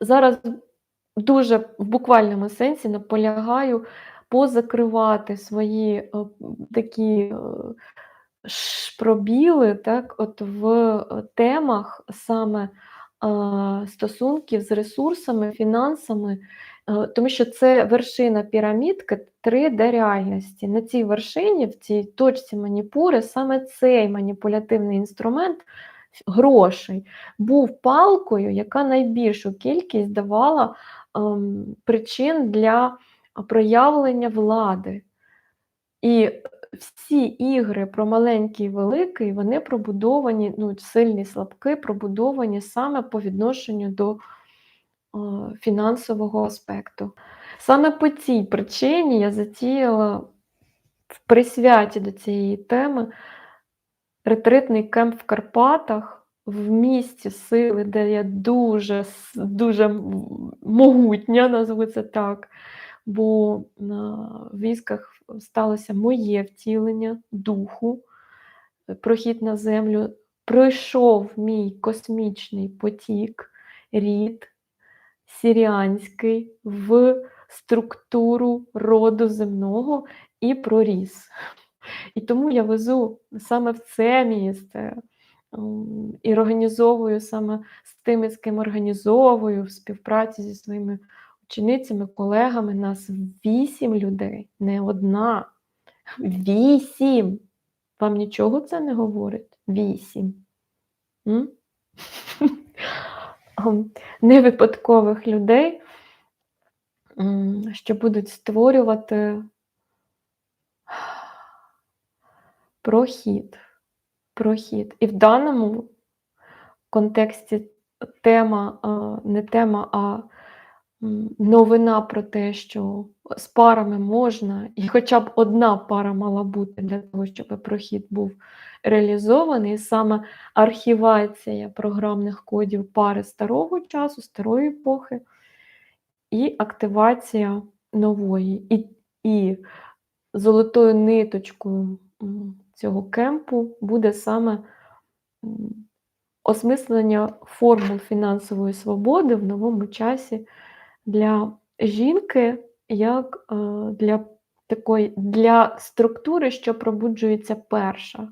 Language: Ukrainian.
зараз дуже в буквальному сенсі наполягаю позакривати свої, е, такі, е, пробіли, так, от в, е, темах саме, стосунків з ресурсами, фінансами, тому що це вершина пірамідки 3D реальності. На цій вершині, в цій точці маніпури, саме цей маніпулятивний інструмент грошей був палкою, яка найбільшу кількість давала, ем, причин для проявлення влади. І, всі ігри про маленький і великий, вони пробудовані, ну, сильний, слабкий, пробудовані саме по відношенню до, е, фінансового аспекту. Саме по цій причині я затіяла в присвяті до цієї теми ретритний кемп в Карпатах, в місті сили, де я дуже дуже могутня, назву це так, бо на військах сталося моє втілення духу, е, прохід на землю. Пройшов мій космічний потік, рід сіріанський в структуру роду земного і проріс. І тому я везу саме в це місце, і організовую саме з тими, з ким організовую в співпраці зі своїми ученицями, колегами. Нас 8 людей, не 1. 8! Вам нічого це не говорить? 8. М? Ем, невипадкових людей, що будуть створювати прохід. Прохід. І в даному контексті тема, не тема, а, новина про те, що з парами можна, і хоча б 1 пара мала бути для того, щоби прохід був реалізований. Саме архівація програмних кодів пари старого часу, старої епохи і активація нової. І і золотою ниточкою, цього кемпу буде саме, осмислення формул фінансової свободи в новому часі для жінки як, е, для такої для структури, що пробуджується перша.